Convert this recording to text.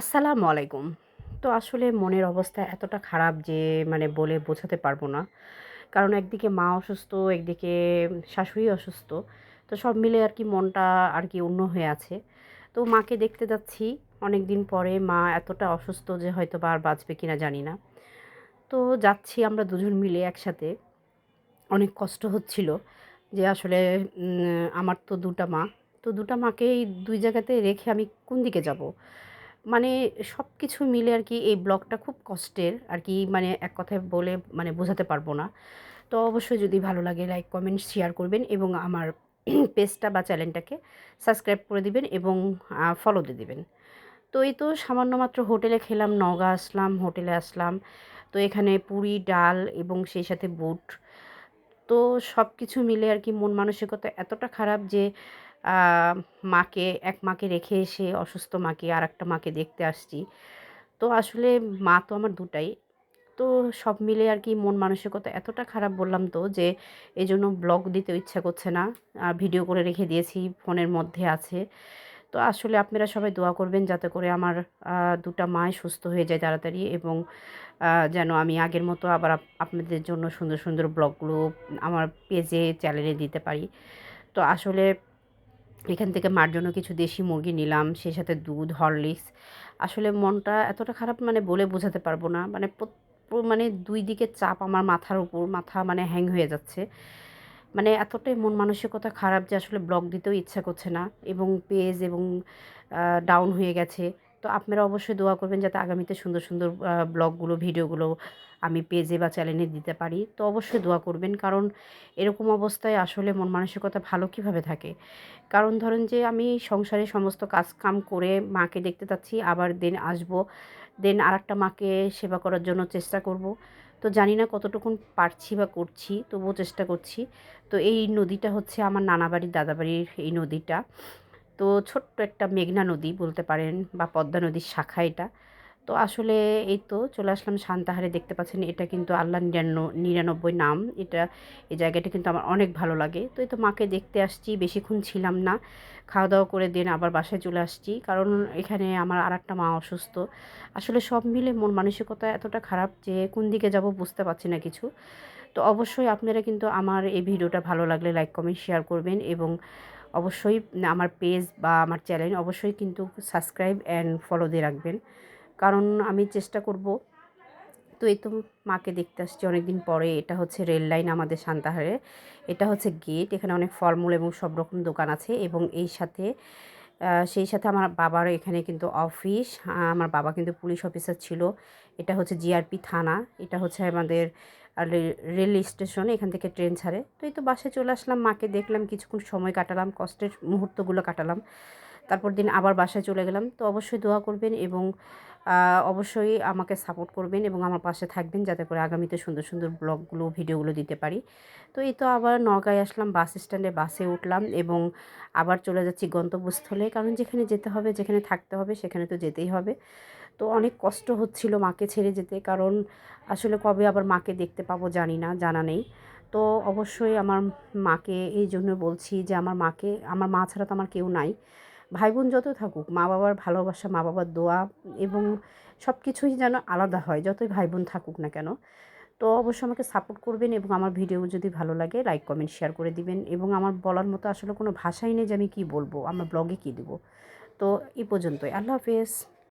আসসালামু আলাইকুম। তো আসলে মনের অবস্থা এতটা খারাপ যে মানে বলে বোঝাতে পারব না। কারণ একদিকে মা অসুস্থ, একদিকে শাশুড়ি অসুস্থ। তো সব মিলে আর কি মনটা আর কি অন্য হয়ে আছে। তো মাকে দেখতে যাচ্ছি। অনেক দিন পরে মা এতটা অসুস্থ যে হয়তো বা আর বাঁচবে কিনা জানি না। তো যাচ্ছি আমরা দুজন মিলে একসাথে। অনেক কষ্ট হচ্ছিল যে আসলে আমার তো দুটা মা। তো দুটা মাকেই দুই জায়গাতে রেখে আমি কোন দিকে যাব? মানে সব কিছু মিলে আর কি এই ব্লগটা খুব কষ্টের, আর কি মানে এক কথায় বলে মানে বোঝাতে পারব না। তো অবশ্যই যদি ভালো লাগে লাইক কমেন্ট শেয়ার করবেন এবং আমার পেজটা বা চ্যানেলটাকে সাবস্ক্রাইব করে দিবেন এবং ফলো দিয়ে দিবেন। তো এই তো সামান্য মাত্র হোটেলে খেলাম, নওগাঁ আসলাম, হোটেলে আসলাম। তো এখানে পুরি, ডাল এবং সেই সাথে বুট। তো সব কিছু মিলে আর কি মন মানসিকতা এতটা খারাপ যে মাকে, এক মাকে রেখে এসে অসুস্থ মাকে আর একটা মাকে দেখতে আসছি। তো আসলে মা তো আমার দুটাই। তো সব মিলে আর কি মন মানসিকতা এতটা খারাপ বললাম তো যে এই জন্য ব্লগ দিতে ইচ্ছা করছে না। ভিডিও করে রেখে দিয়েছি, ফোনের মধ্যে আছে। তো আসলে আপনারা সবাই দোয়া করবেন যাতে করে আমার দুটা মায় সুস্থ হয়ে যায় তাড়াতাড়ি এবং যেন আমি আগের মতো আবার আপ- আপনাদের জন্য সুন্দর সুন্দর ব্লগগুলো আমার পেজে, চ্যানেলে দিতে পারি। তো আসলে এখান থেকে মার জন্য কিছু দেশি মুরগি নিলাম, সেই সাথে দুধ, হরলিক্স। আসলে মনটা এতটা খারাপ মানে বলে বোঝাতে পারব না। মানে মানে দুই দিকে চাপ আমার মাথার উপর, মাথা মানে হ্যাং হয়ে যাচ্ছে। মানে এতটাই মন মানসিকতা খারাপ যে আসলে ব্লগ দিতেও ইচ্ছা করছে না এবং পেজ এবং ডাউন হয়ে গেছে। তো আপনারা অবশ্যই দোয়া করবেন যাতে আগামীতে সুন্দর সুন্দর ব্লগগুলো, ভিডিওগুলো আমি পেজে বা চ্যানেলে দিতে পারি। তো অবশ্যই দোয়া করবেন, কারণ এরকম অবস্থায় আসলে মন মানসিকতা ভালো কীভাবে থাকে? কারণ ধরেন যে আমি সংসারে সমস্ত কাজ কাম করে মাকে দেখতে চাচ্ছি, আবার দেন আসব, দেন আরেকটা মাকে সেবা করার জন্য চেষ্টা করব। তো জানি না কতটুকুন পারছি বা করছি, তবুও চেষ্টা করছি। তো এই নদীটা হচ্ছে আমার নানা বাড়ির, দাদা এই নদীটা। তো ছোট্ট একটা মেঘনা নদী বলতে পারেন বা পদ্মা নদীর শাখা এটা। তো আসলে এই তো চলে আসলাম সান্তাহারে, দেখতে পাচ্ছেন এটা কিন্তু আল্লাহ নিরানব্বই নাম। এটা, এই জায়গাটা কিন্তু আমার অনেক ভালো লাগে। তো এই তো মাকে দেখতে আসছি, বেশিক্ষণ ছিলাম না। খাওয়া দাওয়া করে দিন আবার বাসায় চলে আসছি। কারণ এখানে আমার আর একটা মা অসুস্থ। আসলে সব মিলে মন মানসিকতা এতটা খারাপ যে কোন দিকে যাব বুঝতে পারছি না কিছু। তো অবশ্যই আপনারা কিন্তু আমার এই ভিডিওটা ভালো লাগলে লাইক, কমেন্ট, শেয়ার করবেন এবং অবশ্যই আমার পেজ বা আমার চ্যানেল অবশ্যই কিন্তু সাবস্ক্রাইব অ্যান্ড ফলো দিয়ে রাখবেন। কারণ আমি চেষ্টা করব, তো এই তো মাকে দেখতে আসছি অনেকদিন পরে, এটা হচ্ছে রেল লাইন আমাদের সান্তাহারে। এটা হচ্ছে গেট এখানে অনেক ফলমূল এবং সব রকম দোকান আছে এবং এই সাথে সেই সাথে আমার বাবার এখানে কিন্তু অফিস আমার বাবা কিন্তু পুলিশ অফিসার ছিল। এটা হচ্ছে জিআরপি থানা, এটা হচ্ছে আমাদের আর রেল স্টেশনে, এখান থেকে ট্রেন ছাড়ে। তো এই তো বাসে চলে আসলাম, মাকে দেখলাম, কিছুক্ষণ সময় কাটালাম, কষ্টের মুহূর্তগুলো কাটালাম। তারপর দিন আবার বাসায় চলে গেলাম। তো অবশ্যই দোয়া করবেন এবং অবশ্যই আমাকে সাপোর্ট করবেন এবং আমার পাশে থাকবেন যাতে করে আগামীতে সুন্দর সুন্দর ব্লগগুলো, ভিডিওগুলো দিতে পারি। তো এই তো আবার নগাঁয় আসলাম, বাস স্ট্যান্ডে বাসে উঠলাম এবং আবার চলে যাচ্ছি গন্তব্যস্থলে। কারণ যেখানে যেতে হবে, যেখানে থাকতে হবে, সেখানে তো যেতেই হবে। তো অনেক কষ্ট হচ্ছিল মাকে ছেড়ে যেতে। কারণ আসলে কবে আবার মাকে দেখতে পাবো জানি না, জানা নেই। তো অবশ্যই আমার মাকে এই জন্য বলছি যে, আমার মাকে, আমার মা ছাড়া তো আমার কেউ নাই। ভাই বোন যত থাকুক মা বাবার ভালোবাসা মা বাবার দোয়া এবং সব কিছুই যেন আলাদা হয়, যতই ভাই বোন থাকুক না কেন। তো অবশ্যই আমাকে সাপোর্ট করবেন এবং আমার ভিডিও যদি ভালো লাগে লাইক কমেন্ট শেয়ার করে দিবেন এবং আমার বলার মতো আসলে কোনো ভাষাই নেই যে আমি কী বলব, আমার ব্লগে কী দেবো। তো এই পর্যন্তই, আল্লাহ হাফেজ।